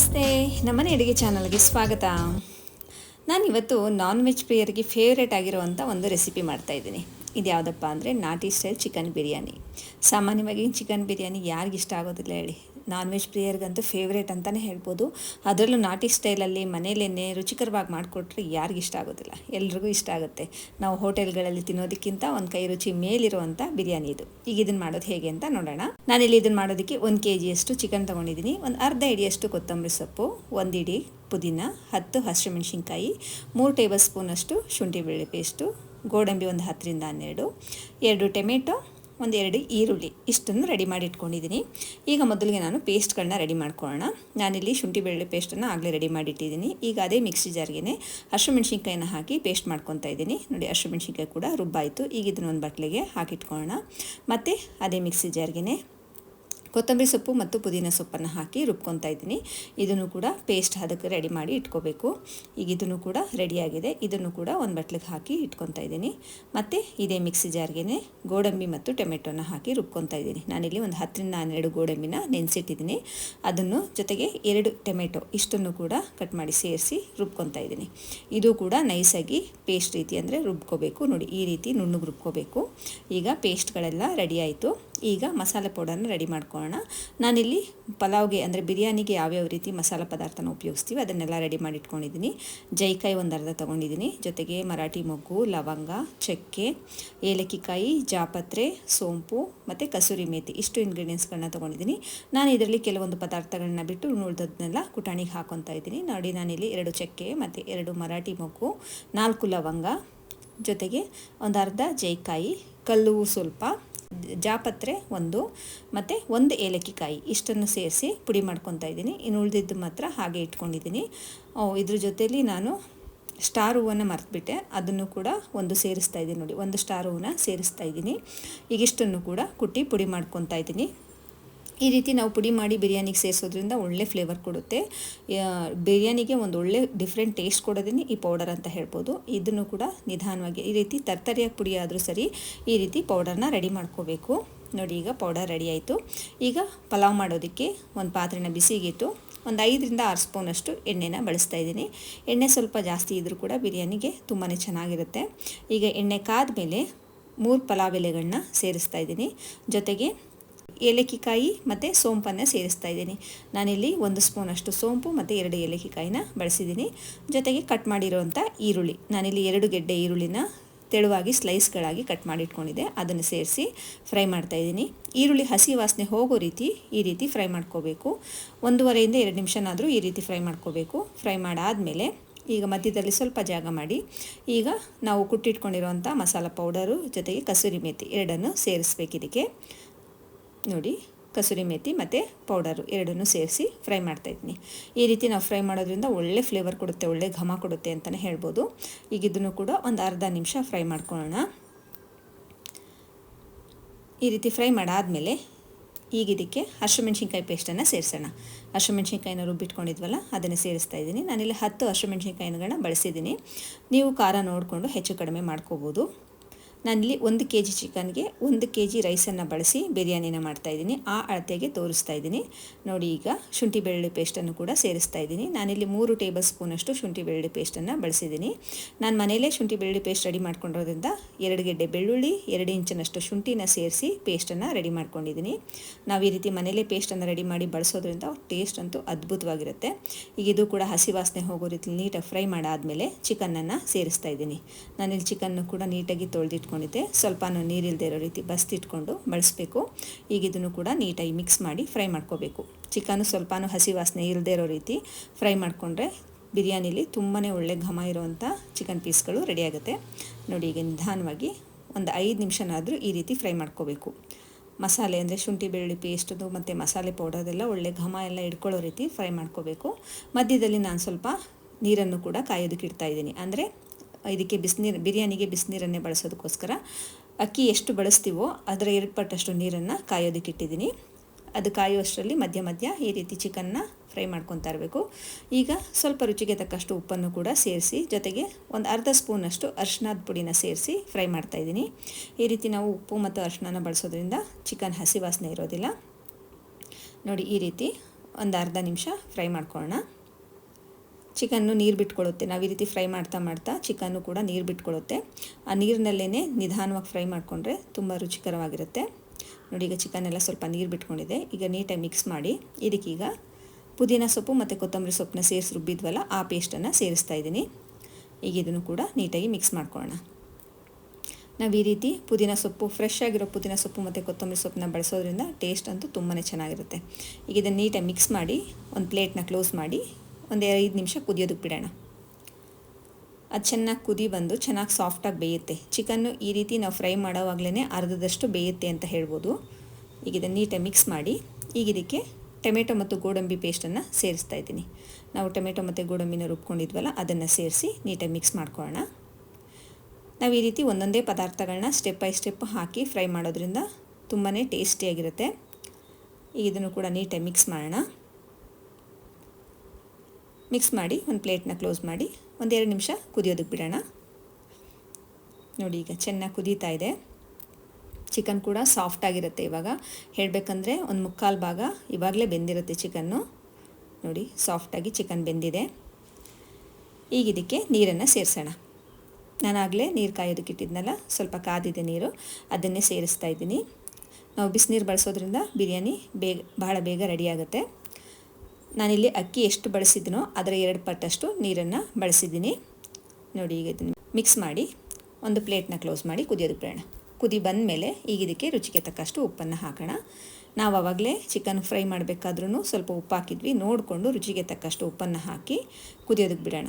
ನಮಸ್ತೆ ನಮ್ಮನೆ ಅಡುಗೆ ಚಾನಲ್ಗೆ ಸ್ವಾಗತ. ನಾನಿವತ್ತು ನಾನ್ ವೆಜ್ ಪ್ರಿಯರಿಗೆ ಫೇವ್ರೇಟ್ ಆಗಿರುವಂಥ ಒಂದು ರೆಸಿಪಿ ಮಾಡ್ತಾಯಿದ್ದೀನಿ ಇದು ಯಾವುದಪ್ಪ ಅಂದರೆ ನಾಟಿ ಸ್ಟೈಲ್ ಚಿಕನ್ ಬಿರಿಯಾನಿ ಸಾಮಾನ್ಯವಾಗಿ ಚಿಕನ್ ಬಿರಿಯಾನಿ ಯಾರಿಗಿಷ್ಟ ಆಗೋದಿಲ್ಲ ಹೇಳಿ. ನಾನ್ ವೆಜ್ ಪ್ರಿಯರಿಗಂತೂ ಫೇವ್ರೇಟ್ ಅಂತಲೇ ಹೇಳ್ಬೋದು. ಅದರಲ್ಲೂ ನಾಟಿ ಸ್ಟೈಲಲ್ಲಿ ಮನೆಯಲ್ಲೇನೇ ರುಚಿಕರವಾಗಿ ಮಾಡಿಕೊಟ್ರೆ ಯಾರಿಗೂ ಇಷ್ಟ ಆಗೋದಿಲ್ಲ. ಎಲ್ರಿಗೂ ಇಷ್ಟ ಆಗುತ್ತೆ. ನಾವು ಹೋಟೆಲ್ಗಳಲ್ಲಿ ತಿನ್ನೋದಕ್ಕಿಂತ ಒಂದು ಕೈ ರುಚಿ ಮೇಲಿರುವಂಥ ಬಿರಿಯಾನಿ ಇದು. ಈಗ ಇದನ್ನು ಮಾಡೋದು ಹೇಗೆ ಅಂತ ನೋಡೋಣ. ನಾನಿಲ್ಲಿ ಇದನ್ನು ಮಾಡೋದಕ್ಕೆ ಒಂದು ಕೆ ಜಿಯಷ್ಟು ಚಿಕನ್ ತೊಗೊಂಡಿದ್ದೀನಿ. ಒಂದು ಅರ್ಧ ಇಡಿಯಷ್ಟು ಕೊತ್ತಂಬರಿ ಸೊಪ್ಪು, ಒಂದು ಇಡಿ ಪುದೀನ, ಹತ್ತು ಹಸಿಮೆಣಸಿನ್ಕಾಯಿ, ಮೂರು ಟೇಬಲ್ ಸ್ಪೂನಷ್ಟು ಶುಂಠಿ ಬೆಳ್ಳುಳ್ಳಿ ಪೇಸ್ಟು ಗೋಡಂಬಿ ಒಂದು ಹತ್ತರಿಂದ ಹನ್ನೆರಡು, ಎರಡು ಟೊಮೆಟೊ ಒಂದು ಎರಡು ಈರುಳ್ಳಿ ಇಷ್ಟನ್ನು ರೆಡಿ ಮಾಡಿ ಇಟ್ಕೊಂಡಿದ್ದೀನಿ. ಈಗ ಮೊದಲಿಗೆ ನಾನು ಪೇಸ್ಟ್ಗಳನ್ನ ರೆಡಿ ಮಾಡ್ಕೊಳ್ಳೋಣ. ನಾನಿಲ್ಲಿ ಶುಂಠಿ ಬೆಳ್ಳುಳ್ಳಿ ಪೇಸ್ಟನ್ನು ಆಗಲೇ ರೆಡಿ ಮಾಡಿಟ್ಟಿದ್ದೀನಿ ಈಗ ಅದೇ ಮಿಕ್ಸಿ ಜಾರ್ಗೆ ಹಸಿಮೆಣ್ಸಿನ್ಕಾಯಿನ ಹಾಕಿ ಪೇಸ್ಟ್ ಮಾಡ್ಕೊತಾ ಇದ್ದೀನಿ. ನೋಡಿ ಹಸಿಮೆಣ್ಸಿನ್ಕಾಯಿ ಕೂಡ ರುಬ್ಬಾಯಿತು. ಈಗ ಇದನ್ನು ಒಂದು ಬಟ್ಲಿಗೆ ಹಾಕಿಟ್ಕೊಳ್ಳೋಣ. ಮತ್ತು ಅದೇ ಮಿಕ್ಸಿ ಜಾರ್ಗೆ ಕೊತ್ತಂಬರಿ ಸೊಪ್ಪು ಮತ್ತು ಪುದೀನ ಸೊಪ್ಪನ್ನು ಹಾಕಿ ರುಬ್ಕೊತಾ ಇದ್ದೀನಿ. ಇದನ್ನು ಕೂಡ ಪೇಸ್ಟ್ ಅದಕ್ಕೆ ರೆಡಿ ಮಾಡಿ ಇಟ್ಕೋಬೇಕು. ಈಗ ಇದನ್ನು ಕೂಡ ರೆಡಿಯಾಗಿದೆ ಇದನ್ನು ಕೂಡ ಒಂದು ಬಟ್ಲಿಗೆ ಹಾಕಿ ಇಟ್ಕೊತಾ ಇದ್ದೀನಿ. ಮತ್ತು ಇದೇ ಮಿಕ್ಸಿ ಜಾರ್ಗೆ ಗೋಡಂಬಿ ಮತ್ತು ಟೊಮೆಟೊನ ಹಾಕಿ ರುಬ್ಕೊತಾ ಇದ್ದೀನಿ. ನಾನಿಲ್ಲಿ ಒಂದು ಹತ್ತರಿಂದ ಹನ್ನೆರಡು ಗೋಡಂಬಿನ ನೆನೆಸಿಟ್ಟಿದ್ದೀನಿ. ಅದನ್ನು ಜೊತೆಗೆ ಎರಡು ಟೊಮೆಟೊ ಇಷ್ಟನ್ನು ಕೂಡ ಕಟ್ ಮಾಡಿ ಸೇರಿಸಿ ರುಬ್ಕೊತಾ ಇದ್ದೀನಿ. ಇದು ಕೂಡ ನೈಸಾಗಿ ಪೇಸ್ಟ್ ರೀತಿ ಅಂದರೆ ರುಬ್ಕೋಬೇಕು. ನೋಡಿ, ಈ ರೀತಿ ನುಣ್ಣಗೆ ರುಬ್ಕೋಬೇಕು. ಈಗ ಪೇಸ್ಟ್ಗಳೆಲ್ಲ ರೆಡಿ ಆಯಿತು. ಈಗ ಮಸಾಲೆ ಪೌಡರ್ನ ರೆಡಿ ಮಾಡ್ಕೊಳ್ಳೋಣ ನಾನಿಲ್ಲಿ ಪಲಾವ್ಗೆ ಅಂದರೆ ಬಿರಿಯಾನಿಗೆ ಯಾವ್ಯಾವ ರೀತಿ ಮಸಾಲೆ ಪದಾರ್ಥನ ಉಪಯೋಗಿಸ್ತೀವಿ, ಅದನ್ನೆಲ್ಲ ರೆಡಿ ಮಾಡಿ ಇಟ್ಕೊಂಡಿದ್ದೀನಿ. ಜೈಕಾಯಿ ಒಂದು ಅರ್ಧ ತೊಗೊಂಡಿದ್ದೀನಿ. ಜೊತೆಗೆ ಮರಾಠಿ ಮೊಗ್ಗು, ಲವಂಗ, ಚಕ್ಕೆ, ಏಲಕ್ಕಿಕಾಯಿ, ಜಾಪತ್ರೆ, ಸೋಂಪು ಮತ್ತು ಕಸೂರಿ ಮೇಥಿ ಇಷ್ಟು ಇಂಗ್ರೀಡಿಯೆಂಟ್ಸ್ಗಳನ್ನ ತೊಗೊಂಡಿದ್ದೀನಿ. ನಾನು ಇದರಲ್ಲಿ ಕೆಲವೊಂದು ಪದಾರ್ಥಗಳನ್ನ ಬಿಟ್ಟು ಉಳಿದದನ್ನೆಲ್ಲ ಕುಟಾಣಿಗೆ ಹಾಕೊತಾ ಇದ್ದೀನಿ. ನೋಡಿ, ನಾನಿಲ್ಲಿ ಎರಡು ಚಕ್ಕೆ ಮತ್ತು ಎರಡು ಮರಾಠಿ ಮೊಗ್ಗು, ನಾಲ್ಕು ಲವಂಗ, ಜೊತೆಗೆ ಒಂದು ಅರ್ಧ ಜೈಕಾಯಿ ಕಲ್ಲು ಸ್ವಲ್ಪ ಜಾಪತ್ರೆ ಒಂದು, ಮತ್ತು ಒಂದು ಏಲಕ್ಕಿಕಾಯಿ ಇಷ್ಟನ್ನು ಸೇರಿಸಿ ಪುಡಿ ಮಾಡ್ಕೊತಾ ಇದ್ದೀನಿ. ಇನ್ನು ಉಳಿದಿದ್ದು ಮಾತ್ರ ಹಾಗೆ ಇಟ್ಕೊಂಡಿದ್ದೀನಿ. ಇದ್ರ ಜೊತೆಯಲ್ಲಿ ನಾನು ಸ್ಟಾರ್ ಹೂವನ್ನು ಮರೆತುಬಿಟ್ಟೆ. ಅದನ್ನು ಕೂಡ ಒಂದು ಸೇರಿಸ್ತಾ ಇದ್ದೀನಿ ನೋಡಿ, ಒಂದು ಸ್ಟಾರ್ ಹೂವನ್ನ ಸೇರಿಸ್ತಾ ಇದ್ದೀನಿ. ಈಗಿಷ್ಟನ್ನು ಕೂಡ ಕುಟ್ಟಿ ಪುಡಿ ಮಾಡ್ಕೊತಾ ಇದ್ದೀನಿ. ಈ ರೀತಿ ನಾವು ಪುಡಿ ಮಾಡಿ ಬಿರಿಯಾನಿಗೆ ಸೇರಿಸೋದ್ರಿಂದ ಒಳ್ಳೆ ಫ್ಲೇವರ್ ಕೊಡುತ್ತೆ. ಬಿರಿಯಾನಿಗೆ ಒಂದು ಒಳ್ಳೆ ಡಿಫ್ರೆಂಟ್ ಟೇಸ್ಟ್ ಕೊಡೋದೇ ಈ ಪೌಡರ್ ಅಂತ ಹೇಳ್ಬೋದು. ಇದನ್ನು ಕೂಡ ನಿಧಾನವಾಗಿ ಈ ರೀತಿ ತರ್ತರಿಯಾಗಿ ಪುಡಿ ಆದರೂ ಸರಿ ಈ ರೀತಿ ಪೌಡರ್ನ ರೆಡಿ ಮಾಡ್ಕೋಬೇಕು. ನೋಡಿ, ಈಗ ಪೌಡರ್ ರೆಡಿ ಆಯಿತು. ಈಗ ಪಲಾವ್ ಮಾಡೋದಕ್ಕೆ ಒಂದು ಪಾತ್ರೆನ ಬಿಸಿಗಿಟ್ಟು ಒಂದು ಐದರಿಂದ ಆರು ಸ್ಪೂನಷ್ಟು ಎಣ್ಣೆನ ಬಳಸ್ತಾ ಇದ್ದೀನಿ. ಎಣ್ಣೆ ಸ್ವಲ್ಪ ಜಾಸ್ತಿ ಇದ್ದರೂ ಕೂಡ ಬಿರಿಯಾನಿಗೆ ತುಂಬಾ ಚೆನ್ನಾಗಿರುತ್ತೆ. ಈಗ ಎಣ್ಣೆ ಕಾದ ಮೇಲೆ ಮೂರು ಪಲಾವ್ ಎಲೆಗಳನ್ನ ಸೇರಿಸ್ತಾ ಇದ್ದೀನಿ. ಜೊತೆಗೆ ಏಲಕ್ಕಿಕಾಯಿ ಮತ್ತು ಸೋಂಪನ್ನು ಸೇರಿಸ್ತಾ ಇದ್ದೀನಿ. ನಾನಿಲ್ಲಿ ಒಂದು ಸ್ಪೂನಷ್ಟು ಸೋಂಪು ಮತ್ತು ಎರಡು ಏಲಕ್ಕಿಕಾಯಿನ ಬಳಸಿದ್ದೀನಿ. ಜೊತೆಗೆ ಕಟ್ ಮಾಡಿರುವಂಥ ಈರುಳ್ಳಿ. ನಾನಿಲ್ಲಿ ಎರಡು ಗೆಡ್ಡೆ ಈರುಳ್ಳಿನ ತೆಳುವಾಗಿ ಸ್ಲೈಸ್ಗಳಾಗಿ ಕಟ್ ಮಾಡಿ ಇಟ್ಕೊಂಡಿದ್ದೆ ಅದನ್ನು ಸೇರಿಸಿ ಫ್ರೈ ಮಾಡ್ತಾಯಿದ್ದೀನಿ ಈರುಳ್ಳಿ ಹಸಿ ವಾಸನೆ ಹೋಗೋ ರೀತಿ ಈ ರೀತಿ ಫ್ರೈ ಮಾಡ್ಕೋಬೇಕು. ಒಂದೂವರೆಯಿಂದ ಎರಡು ನಿಮಿಷನಾದರೂ ಈ ರೀತಿ ಫ್ರೈ ಮಾಡ್ಕೋಬೇಕು. ಫ್ರೈ ಮಾಡಾದಮೇಲೆ ಈಗ ಮಧ್ಯದಲ್ಲಿ ಸ್ವಲ್ಪ ಜಾಗ ಮಾಡಿ. ಈಗ ನಾವು ಕುಟ್ಟಿಟ್ಕೊಂಡಿರುವಂಥ ಮಸಾಲ ಪೌಡರು ಜೊತೆಗೆ ಕಸೂರಿ ಮೇಥಿ ಎರಡನ್ನು ಸೇರಿಸ್ಬೇಕು ಇದಕ್ಕೆ. ನೋಡಿ, ಕಸೂರಿ ಮೇಥಿ ಮತ್ತು ಪೌಡರು ಎರಡನ್ನೂ ಸೇರಿಸಿ ಫ್ರೈ ಮಾಡ್ತಾಯಿದ್ದೀನಿ ಈ ರೀತಿ ನಾವು ಫ್ರೈ ಮಾಡೋದ್ರಿಂದ ಒಳ್ಳೆ ಫ್ಲೇವರ್ ಕೊಡುತ್ತೆ, ಒಳ್ಳೆ ಘಮ ಕೊಡುತ್ತೆ ಅಂತಲೇ ಹೇಳ್ಬೋದು. ಈಗ ಇದನ್ನು ಕೂಡ ಒಂದು ಅರ್ಧ ನಿಮಿಷ ಫ್ರೈ ಮಾಡ್ಕೊಳ್ಳೋಣ. ಈ ರೀತಿ ಫ್ರೈ ಮಾಡಾದಮೇಲೆ ಈಗ ಇದಕ್ಕೆ ಹಸಿಮೆಣ್ಸಿನ್ಕಾಯಿ ಪೇಸ್ಟನ್ನು ಸೇರಿಸೋಣ. ಹಸಿಮೆಣ್ಸಿನ್ಕಾಯಿನ ರುಬ್ಬಿಟ್ಕೊಂಡಿದ್ವಲ್ಲ, ಅದನ್ನು ಸೇರಿಸ್ತಾ ಇದ್ದೀನಿ. ನಾನಿಲ್ಲಿ ಹತ್ತು ಹಸಿಮೆಣ್ಸಿನ್ಕಾಯಿಗಳನ್ನ ಬಳಸಿದ್ದೀನಿ. ನೀವು ಖಾರ ನೋಡಿಕೊಂಡು ಹೆಚ್ಚು ಕಡಿಮೆ ಮಾಡ್ಕೋಬೋದು. ನಾನಿಲ್ಲಿ ಒಂದು ಕೆ ಜಿ ಚಿಕನ್ಗೆ ಒಂದು ಕೆ ಜಿ ರೈಸನ್ನು ಬಳಸಿ ಬಿರಿಯಾನಿನ ಮಾಡ್ತಾಯಿದ್ದೀನಿ ಆ ಅಳತೆಗೆ ತೋರಿಸ್ತಾ ಇದ್ದೀನಿ. ನೋಡಿ ಈಗ ಶುಂಠಿ ಬೆಳ್ಳುಳ್ಳಿ ಪೇಸ್ಟನ್ನು ಕೂಡ ಸೇರಿಸ್ತಾ ಇದ್ದೀನಿ. ನಾನಿಲ್ಲಿ ಮೂರು ಟೇಬಲ್ ಸ್ಪೂನಷ್ಟು ಶುಂಠಿ ಬೆಳ್ಳುಳ್ಳಿ ಪೇಸ್ಟನ್ನು ಬಳಸಿದ್ದೀನಿ. ನಾನು ಮನೆಯಲ್ಲೇ ಶುಂಠಿ ಬೆಳ್ಳುಳ್ಳಿ ಪೇಸ್ಟ್ ರೆಡಿ ಮಾಡ್ಕೊಂಡಿರೋದ್ರಿಂದ ಎರಡು ಗೆಡ್ಡೆ ಬೆಳ್ಳುಳ್ಳಿ, ಎರಡು ಇಂಚಿನಷ್ಟು ಶುಂಠಿನ ಸೇರಿಸಿ ಪೇಸ್ಟನ್ನು ರೆಡಿ ಮಾಡ್ಕೊಂಡಿದ್ದೀನಿ. ನಾವು ಈ ರೀತಿ ಮನೆಯಲ್ಲೇ ಪೇಸ್ಟನ್ನು ರೆಡಿ ಮಾಡಿ ಬಳಸೋದ್ರಿಂದ ಟೇಸ್ಟ್ ಅಂತೂ ಅದ್ಭುತವಾಗಿರುತ್ತೆ. ಈಗ ಇದು ಕೂಡ ಹಸಿ ವಾಸನೆ ಹೋಗೋ ರೀತಿ ನೀಟಾಗಿ ಫ್ರೈ ಮಾಡಾದಮೇಲೆ ಚಿಕನನ್ನು ಸೇರಿಸ್ತಾ ಇದ್ದೀನಿ. ನಾನಿಲ್ಲಿ ಚಿಕನ್ನು ಕೂಡ ನೀಟಾಗಿ ತೊಳೆದಿಟ್ಟು ಇಟ್ಕೊಂಡಿದ್ದೆ. ಸ್ವಲ್ಪ ನೀರಿಲ್ಲದೆ ಇರೋ ರೀತಿ ಬಸ್ತಿಟ್ಕೊಂಡು ಬಳಸಬೇಕು ಈಗ ಇದನ್ನು ಕೂಡ ನೀಟಾಗಿ ಮಿಕ್ಸ್ ಮಾಡಿ ಫ್ರೈ ಮಾಡ್ಕೋಬೇಕು. ಚಿಕನು ಸ್ವಲ್ಪ ಹಸಿ ವಾಸನೆ ಇಲ್ಲದೆ ಇರೋ ರೀತಿ ಫ್ರೈ ಮಾಡಿಕೊಂಡ್ರೆ ಬಿರಿಯಾನಿಲಿ ತುಂಬಾ ಒಳ್ಳೆ ಘಮ ಇರುವಂಥ ಚಿಕನ್ ಪೀಸ್ಗಳು ರೆಡಿಯಾಗುತ್ತೆ ನೋಡಿ, ಈಗ ನಿಧಾನವಾಗಿ ಒಂದು ಐದು ನಿಮಿಷನಾದರೂ ಈ ರೀತಿ ಫ್ರೈ ಮಾಡ್ಕೋಬೇಕು. ಮಸಾಲೆ ಅಂದರೆ ಶುಂಠಿ, ಬೆಳ್ಳುಳ್ಳಿ ಪೇಸ್ಟದು ಮತ್ತು ಮಸಾಲೆ ಪೌಡರ್ದೆಲ್ಲ ಒಳ್ಳೆ ಘಮ ಎಲ್ಲ ಇಟ್ಕೊಳ್ಳೋ ರೀತಿ ಫ್ರೈ ಮಾಡ್ಕೋಬೇಕು. ಮಧ್ಯದಲ್ಲಿ ನಾನು ಸ್ವಲ್ಪ ನೀರನ್ನು ಕೂಡ ಕಾಯೋದಕ್ಕೆ ಇಡ್ತಾ ಇದ್ದೀನಿ. ಅಂದರೆ ಇದಕ್ಕೆ ಬಿಸಿನೀರು, ಬಿರಿಯಾನಿಗೆ ಬಿಸಿನೀರನ್ನೇ ಬಳಸೋದಕ್ಕೋಸ್ಕರ ಅಕ್ಕಿ ಎಷ್ಟು ಬಳಸ್ತೀವೋ ಅದರ ಏರ್ಪಟ್ಟಷ್ಟು ಪಟ್ಟಷ್ಟು ನೀರನ್ನು ಕಾಯೋದಕ್ಕೆ ಇಟ್ಟಿದ್ದೀನಿ. ಅದು ಕಾಯುವಷ್ಟರಲ್ಲಿ ಮಧ್ಯ ಮಧ್ಯ ಈ ರೀತಿ ಚಿಕನ್ನ ಫ್ರೈ ಮಾಡ್ಕೊತಾ ಇರಬೇಕು. ಈಗ ಸ್ವಲ್ಪ ರುಚಿಗೆ ತಕ್ಕಷ್ಟು ಉಪ್ಪನ್ನು ಕೂಡ ಸೇರಿಸಿ, ಜೊತೆಗೆ ಒಂದು ಅರ್ಧ ಸ್ಪೂನಷ್ಟು ಅರ್ಶಿನದ ಪುಡಿನ ಸೇರಿಸಿ ಫ್ರೈ ಮಾಡ್ತಾಯಿದ್ದೀನಿ ಈ ರೀತಿ ನಾವು ಉಪ್ಪು ಮತ್ತು ಅರ್ಶಿನ ಬಳಸೋದ್ರಿಂದ ಚಿಕನ್ ಹಸಿ ವಾಸನೆ ಇರೋದಿಲ್ಲ. ನೋಡಿ, ಈ ರೀತಿ ಒಂದು ಅರ್ಧ ನಿಮಿಷ ಫ್ರೈ ಮಾಡ್ಕೊಳ್ಳೋಣ. ಚಿಕನ್ನು ನೀರು ಬಿಟ್ಕೊಳ್ಳುತ್ತೆ ನಾವು ಈ ರೀತಿ ಫ್ರೈ ಮಾಡ್ತಾ ಮಾಡ್ತಾ ಚಿಕನ್ನು ಕೂಡ ನೀರು ಬಿಟ್ಕೊಳ್ಳುತ್ತೆ ಆ ನೀರಿನಲ್ಲೇ ನಿಧಾನವಾಗಿ ಫ್ರೈ ಮಾಡಿಕೊಂಡ್ರೆ ತುಂಬ ರುಚಿಕರವಾಗಿರುತ್ತೆ. ನೋಡಿ, ಈಗ ಚಿಕನ್ ಎಲ್ಲ ಸ್ವಲ್ಪ ನೀರು ಬಿಟ್ಕೊಂಡಿದೆ. ಈಗ ನೀಟಾಗಿ ಮಿಕ್ಸ್ ಮಾಡಿ ಇದಕ್ಕೀಗ ಪುದೀನ ಸೊಪ್ಪು ಮತ್ತು ಕೊತ್ತಂಬರಿ ಸೊಪ್ಪನ್ನ ಸೇರಿಸಿ ರುಬ್ಬಿದ್ವಲ್ಲ, ಆ ಪೇಸ್ಟನ್ನು ಸೇರಿಸ್ತಾ ಇದ್ದೀನಿ. ಈಗ ಇದನ್ನು ಕೂಡ ನೀಟಾಗಿ ಮಿಕ್ಸ್ ಮಾಡ್ಕೊಳ್ಳೋಣ ನಾವು ಈ ರೀತಿ ಪುದೀನ ಸೊಪ್ಪು ಫ್ರೆಶ್ ಆಗಿರೋ ಪುದೀನ ಸೊಪ್ಪು ಮತ್ತು ಕೊತ್ತಂಬರಿ ಸೊಪ್ಪನ್ನ ಬಳಸೋದ್ರಿಂದ ಟೇಸ್ಟ್ ಅಂತೂ ತುಂಬಾ ಚೆನ್ನಾಗಿರುತ್ತೆ. ಈಗ ಇದನ್ನು ನೀಟಾಗಿ ಮಿಕ್ಸ್ ಮಾಡಿ ಒಂದು ಪ್ಲೇಟ್ನ ಕ್ಲೋಸ್ ಮಾಡಿ ಒಂದು ಐದು ನಿಮಿಷ ಕುದಿಯೋದಕ್ಕೆ ಬಿಡೋಣ. ಅದು ಚೆನ್ನಾಗಿ ಕುದಿ ಬಂದು ಚೆನ್ನಾಗಿ ಸಾಫ್ಟಾಗಿ ಬೇಯುತ್ತೆ. ಚಿಕನ್ನು ಈ ರೀತಿ ನಾವು ಫ್ರೈ ಮಾಡೋವಾಗಲೇ ಅರ್ಧದಷ್ಟು ಬೇಯುತ್ತೆ ಅಂತ ಹೇಳ್ಬೋದು. ಈಗ ಇದನ್ನು ನೀಟಾಗಿ ಮಿಕ್ಸ್ ಮಾಡಿ, ಈಗ ಇದಕ್ಕೆ ಟೊಮೆಟೊ ಮತ್ತು ಗೋಡಂಬಿ ಪೇಸ್ಟನ್ನು ಸೇರಿಸ್ತಾ ಇದ್ದೀನಿ. ನಾವು ಟೊಮೆಟೊ ಮತ್ತು ಗೋಡಂಬಿನ ರುಬ್ಕೊಂಡಿದ್ವಲ್ಲ, ಅದನ್ನು ಸೇರಿಸಿ ನೀಟಾಗಿ ಮಿಕ್ಸ್ ಮಾಡ್ಕೊಳ್ಳೋಣ. ನಾವು ಈ ರೀತಿ ಒಂದೊಂದೇ ಪದಾರ್ಥಗಳನ್ನ ಸ್ಟೆಪ್ ಬೈ ಸ್ಟೆಪ್ ಹಾಕಿ ಫ್ರೈ ಮಾಡೋದ್ರಿಂದ ತುಂಬಾ ಟೇಸ್ಟಿಯಾಗಿರುತ್ತೆ ಈಗ ಇದನ್ನು ಕೂಡ ನೀಟಾಗಿ ಮಿಕ್ಸ್ ಮಾಡೋಣ. ಮಿಕ್ಸ್ ಮಾಡಿ ಒಂದು ಪ್ಲೇಟ್ನ ಕ್ಲೋಸ್ ಮಾಡಿ ಒಂದೆರಡು ನಿಮಿಷ ಕುದಿಯೋದಕ್ಕೆ ಬಿಡೋಣ. ನೋಡಿ ಈಗ ಚೆನ್ನಾಗಿ ಕುದೀತಾ ಇದೆ. ಚಿಕನ್ ಕೂಡ ಸಾಫ್ಟಾಗಿರುತ್ತೆ ಇವಾಗ. ಹೇಳಬೇಕಂದ್ರೆ ಒಂದು ಮುಕ್ಕಾಲು ಭಾಗ ಇವಾಗಲೇ ಬೆಂದಿರುತ್ತೆ ಚಿಕನ್ನು ನೋಡಿ ಸಾಫ್ಟಾಗಿ ಚಿಕನ್ ಬೆಂದಿದೆ. ಈಗ ಇದಕ್ಕೆ ನೀರನ್ನು ಸೇರಿಸೋಣ. ನಾನಾಗಲೇ ನೀರು ಕಾಯೋದಕ್ಕೆ ಇಟ್ಟಿದ್ನಲ್ಲ, ಸ್ವಲ್ಪ ಕಾದಿದೆ ನೀರು, ಅದನ್ನೇ ಸೇರಿಸ್ತಾ ಇದ್ದೀನಿ. ನಾವು ಬಿಸಿನೀರು ಬಳಸೋದ್ರಿಂದ ಬಿರಿಯಾನಿ ಬೇಗ ಭಾಳ ಬೇಗ ರೆಡಿ ಆಗುತ್ತೆ. ನಾನಿಲ್ಲಿ ಅಕ್ಕಿ ಎಷ್ಟು ಬಳಸಿದ್ದೀನೋ ಅದರ ಎರಡು ಪಟ್ಟಷ್ಟು ನೀರನ್ನು ಬಳಸಿದ್ದೀನಿ. ನೋಡಿ ಈಗ ಇದನ್ನು ಮಿಕ್ಸ್ ಮಾಡಿ, ಒಂದು ಪ್ಲೇಟ್ನ ಕ್ಲೋಸ್ ಮಾಡಿ ಕುದಿಯೋದು ಬಿಡೋಣ ಕುದಿ ಬಂದ ಮೇಲೆ ಈಗ ಇದಕ್ಕೆ ರುಚಿಗೆ ತಕ್ಕಷ್ಟು ಉಪ್ಪನ್ನು ಹಾಕೋಣ. ನಾವು ಆವಾಗಲೇ ಚಿಕನ್ ಫ್ರೈ ಮಾಡಬೇಕಾದ್ರೂ ಸ್ವಲ್ಪ ಉಪ್ಪು ಹಾಕಿದ್ವಿ. ನೋಡಿಕೊಂಡು ರುಚಿಗೆ ತಕ್ಕಷ್ಟು ಉಪ್ಪನ್ನು ಹಾಕಿ ಕುದಿಯೋದಕ್ಕೆ ಬಿಡೋಣ.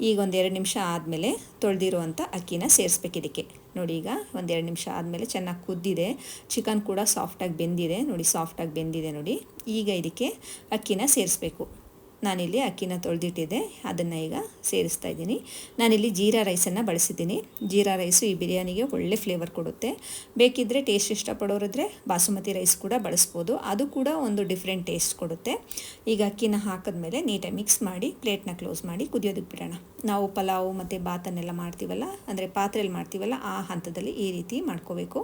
ಈಗ ಒಂದೆರಡು ನಿಮಿಷ ಆದಮೇಲೆ ತೊಳೆದಿರುವಂಥ ಅಕ್ಕಿನ ಸೇರಿಸ್ಬೇಕು ಇದಕ್ಕೆ. ನೋಡಿ ಈಗ ಒಂದೆರಡು ನಿಮಿಷ ಆದಮೇಲೆ ಚೆನ್ನಾಗಿ ಕುದ್ದಿದೆ. ಚಿಕನ್ ಕೂಡ ಸಾಫ್ಟಾಗಿ ಬೆಂದಿದೆ. ನೋಡಿ ಸಾಫ್ಟಾಗಿ ಬೆಂದಿದೆ ನೋಡಿ. ಈಗ ಇದಕ್ಕೆ ಅಕ್ಕಿನ ಸೇರಿಸ್ಬೇಕು. ನಾನಿಲ್ಲಿ ಅಕ್ಕಿನ ತೊಳೆದಿಟ್ಟಿದ್ದೆ, ಅದನ್ನು ಈಗ ಸೇರಿಸ್ತಾ ಇದ್ದೀನಿ. ನಾನಿಲ್ಲಿ ಜೀರಾ ರೈಸನ್ನು ಬಳಸಿದ್ದೀನಿ. ಜೀರಾ ರೈಸು ಈ ಬಿರಿಯಾನಿಗೆ ಒಳ್ಳೆ ಫ್ಲೇವರ್ ಕೊಡುತ್ತೆ. ಬೇಕಿದ್ದರೆ ಟೇಸ್ಟ್ ಇಷ್ಟಪಡೋರಿದ್ರೆ ಬಾಸುಮತಿ ರೈಸ್ ಕೂಡ ಬಳಸ್ಬೋದು. ಅದು ಕೂಡ ಒಂದು ಡಿಫ್ರೆಂಟ್ ಟೇಸ್ಟ್ ಕೊಡುತ್ತೆ. ಈಗ ಅಕ್ಕಿನ ಹಾಕಿದ್ಮೇಲೆ ನೀಟಾಗಿ ಮಿಕ್ಸ್ ಮಾಡಿ ಪ್ಲೇಟ್ನ ಕ್ಲೋಸ್ ಮಾಡಿ ಕುದಿಯೋದಕ್ಕೆ ಬಿಡೋಣ. ನಾವು ಪಲಾವು ಮತ್ತು ಬಾತನ್ನೆಲ್ಲ ಮಾಡ್ತೀವಲ್ಲ, ಅಂದರೆ ಪಾತ್ರೆಯಲ್ಲಿ ಮಾಡ್ತೀವಲ್ಲ, ಆ ಹಂತದಲ್ಲಿ ಈ ರೀತಿ ಮಾಡ್ಕೋಬೇಕು.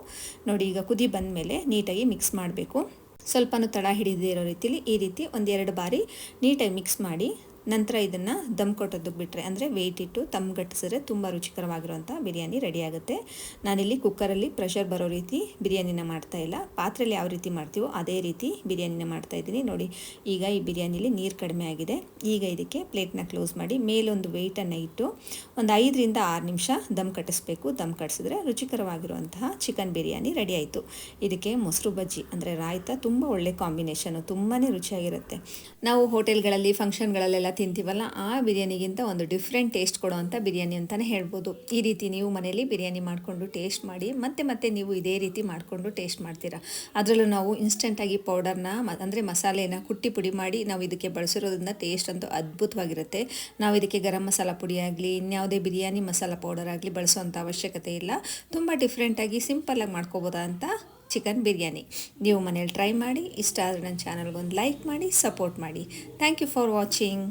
ನೋಡಿ ಈಗ ಕುದಿ ಬಂದ ಮೇಲೆ ನೀಟಾಗಿ ಮಿಕ್ಸ್ ಮಾಡಬೇಕು. ಸ್ವಲ್ಪನೂ ತಡ ಹಿಡಿದಿರೋ ರೀತಿಲಿ ಈ ರೀತಿ ಒಂದೆರಡು ಬಾರಿ ನೀಟಾಗಿ ಮಿಕ್ಸ್ ಮಾಡಿ ನಂತರ ಇದನ್ನು ದಮ್ ಕೊಟ್ಟೋದಕ್ಕೆ ಬಿಟ್ಟರೆ ಅಂದರೆ ವೆಯ್ಟ್ ಇಟ್ಟು ತಮ್ಗಟ್ಟಿಸಿದ್ರೆ ತುಂಬ ರುಚಿಕರವಾಗಿರುವಂಥ ಬಿರಿಯಾನಿ ರೆಡಿ ಆಗುತ್ತೆ. ನಾನಿಲ್ಲಿ ಕುಕ್ಕರಲ್ಲಿ ಪ್ರೆಷರ್ ಬರೋ ರೀತಿ ಬಿರಿಯಾನಿನ ಮಾಡ್ತಾ ಇಲ್ಲ. ಪಾತ್ರೆಯಲ್ಲಿ ಯಾವ ರೀತಿ ಮಾಡ್ತೀವೋ ಅದೇ ರೀತಿ ಬಿರಿಯಾನಿನ ಮಾಡ್ತಾ ಇದ್ದೀನಿ. ನೋಡಿ, ಈಗ ಈ ಬಿರಿಯಾನಿಲಿ ನೀರು ಕಡಿಮೆ ಆಗಿದೆ. ಈಗ ಇದಕ್ಕೆ ಪ್ಲೇಟ್ನ ಕ್ಲೋಸ್ ಮಾಡಿ ಮೇಲೊಂದು ವೆಯ್ಟನ್ನು ಇಟ್ಟು ಒಂದು ಐದರಿಂದ ಆರು ನಿಮಿಷ ದಮ್ ಕಟ್ಟಿಸ್ಬೇಕು. ದಮ್ ಕಟ್ಟಿಸಿದ್ರೆ ರುಚಿಕರವಾಗಿರುವಂತಹ ಚಿಕನ್ ಬಿರಿಯಾನಿ ರೆಡಿ ಆಯಿತು. ಇದಕ್ಕೆ ಮೊಸರು ಬಜ್ಜಿ, ಅಂದರೆ ರಾಯ್ತ, ತುಂಬ ಒಳ್ಳೆ ಕಾಂಬಿನೇಷನು ತುಂಬಾ ರುಚಿಯಾಗಿರುತ್ತೆ. ನಾವು ಹೋಟೆಲ್ಗಳಲ್ಲಿ ಫಂಕ್ಷನ್ಗಳಲ್ಲೆಲ್ಲ ತಿಂತೀವಲ್ಲ, ಆ ಬಿರಿಯಾನಿಗಿಂತ ಒಂದು ಡಿಫ್ರೆಂಟ್ ಟೇಸ್ಟ್ ಕೊಡುವಂಥ ಬಿರಿಯಾನಿ ಅಂತಲೇ ಹೇಳ್ಬೋದು. ಈ ರೀತಿ ನೀವು ಮನೆಯಲ್ಲಿ ಬಿರಿಯಾನಿ ಮಾಡಿಕೊಂಡು ಟೇಸ್ಟ್ ಮಾಡಿ, ಮತ್ತೆ ಮತ್ತೆ ನೀವು ಇದೇ ರೀತಿ ಮಾಡಿಕೊಂಡು ಟೇಸ್ಟ್ ಮಾಡ್ತೀರಾ. ಅದರಲ್ಲೂ ನಾವು ಇನ್ಸ್ಟೆಂಟಾಗಿ ಪೌಡರ್ನ ಅಂದರೆ ಮಸಾಲೆನ ಕುಟ್ಟಿ ಪುಡಿ ಮಾಡಿ ನಾವು ಇದಕ್ಕೆ ಬಳಸಿರೋದ್ರಿಂದ ಟೇಸ್ಟ್ ಅಂತೂ ಅದ್ಭುತವಾಗಿರುತ್ತೆ. ನಾವು ಇದಕ್ಕೆ ಗರಂ ಮಸಾಲ ಪುಡಿ ಆಗಲಿ, ಇನ್ಯಾವುದೇ ಬಿರಿಯಾನಿ ಮಸಾಲ ಪೌಡರ್ ಆಗಲಿ ಬಳಸುವಂಥ ಅವಶ್ಯಕತೆ ಇಲ್ಲ. ತುಂಬ ಡಿಫ್ರೆಂಟಾಗಿ ಸಿಂಪಲ್ಲಾಗಿ ಮಾಡ್ಕೋಬೋದಂತ ಚಿಕನ್ ಬಿರಿಯಾನಿ. ನೀವು ಮನೇಲಿ ಟ್ರೈ ಮಾಡಿ, ಇಷ್ಟ ಆದರೆ ನನ್ನ ಚಾನಲ್ಗೊಂದು ಲೈಕ್ ಮಾಡಿ, ಸಪೋರ್ಟ್ ಮಾಡಿ. Thank you for watching.